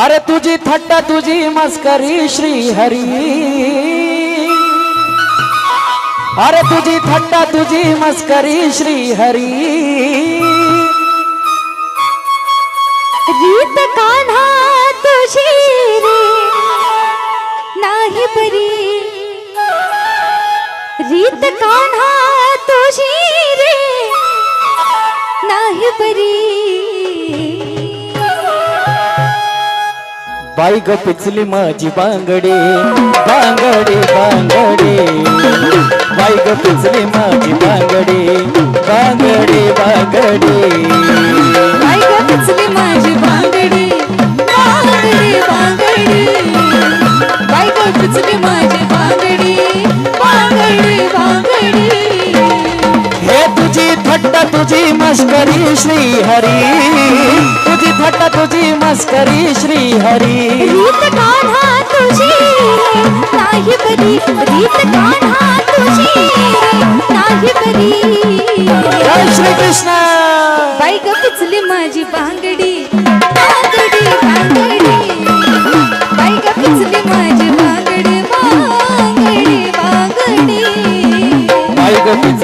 अरे तुझी थट्टा तुझी मस्करी श्री हरी अरे तुझी थट्टा तुझी मस्करी श्री हरी रीत कान्हा तुझी रे नाही परी. रीत कान्हा तुझी रे नाही परी. बाई ग पिचली माझी बांगडे बांगडे बांगडे. बाई ग पिचली माझी बांगडे बांगडे बांगडे. तुझी मस्करी श्री हरी तुझी थट्टा तुझी मस्करी श्री हरी रीत कान्हा तुझी नाही बरी रीत कान्हा तुझी नाही बरी. जय श्री कृष्ण बाई ग पिचली माझी बांगडी.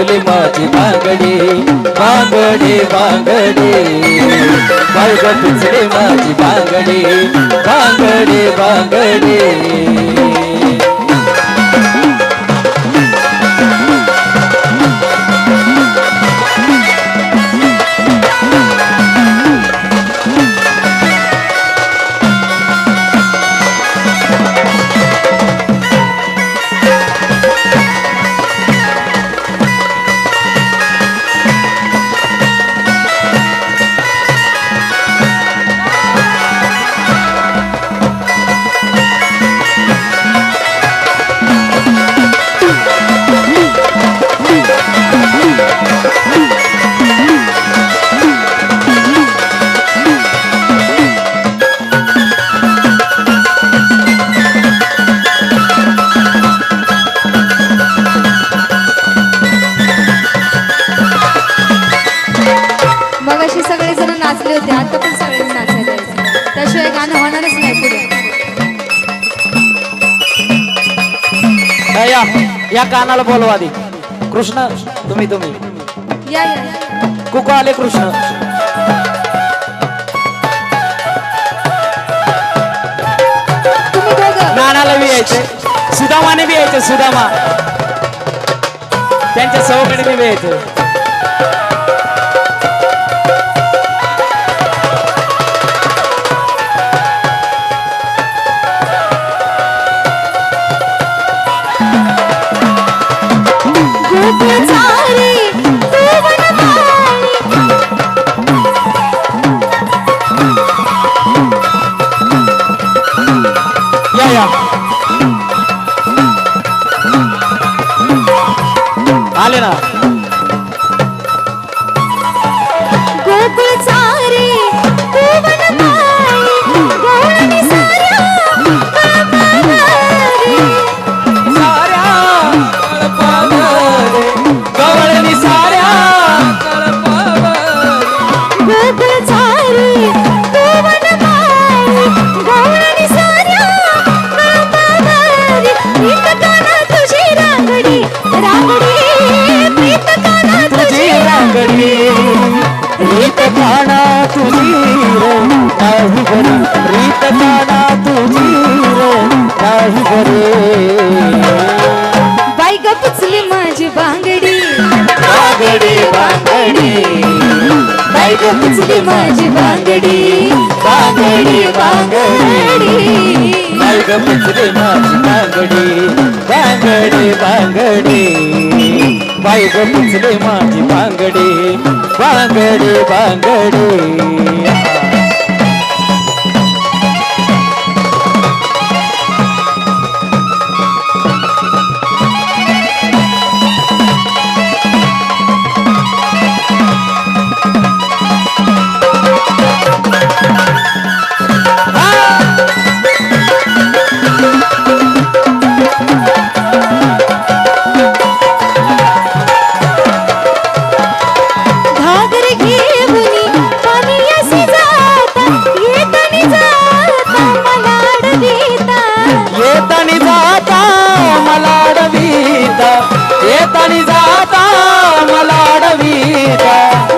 ग पिचली माझी बांगडे बांगडे बांगडे बाई ग पिचली माझी बांगडे बांगडे बांगडे या, या कानाला बोलवा आधी. कृष्ण तुम्ही तुम्ही. या या. कुकू आले कृष्ण. नानाला बी यायचे. सुदामाने बी यायचे सुदामा. त्यांच्या सवकडे बी यायचे. आले काना तुझी रे नाही बरी रीत काना तुझी रे नाही बरे बाई ग पिचली माझी बांगडी. बांगडी बांगडी. बाई ग पिचली माझी बांगडी बांगडी. बांगडी. बाई ग पिचली माझी बांगडी. बांगडी बांगडी. बाई ग पिचली माझी बांगडी. बांगडी बांगडी येतानी जाता मला अडवीत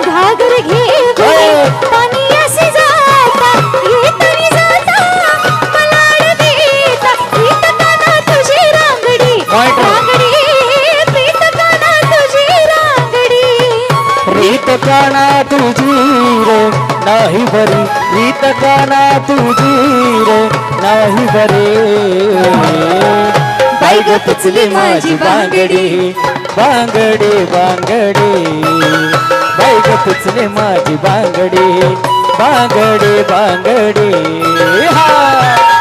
घागर घेत जाता मला अडवीत प्रीतकाना तुझी रे नाही बरी. प्रीतकाना तुझी रे नाही बरे. आई ग पिचली माझी बांगडी. बांगडी बांगडी. बाई ग पिचली माझी बांगडी. बांगडी बांगडी. हा.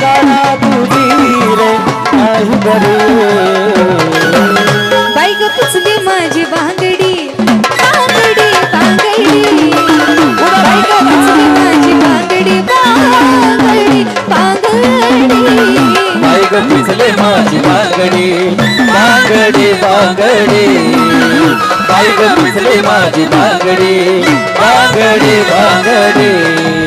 काना तुझी रे नाही बरी. बाई ग पुचली माझी बांगडी बांगडी बांगडी. बाई ग पुचली माझी बांगडी बांगडी बांगडी. बाई ग पिचले माझी बांगडी बांगडी बांगडी. बाई ग पिचले माझी बांगडी बांगडी बांगडी.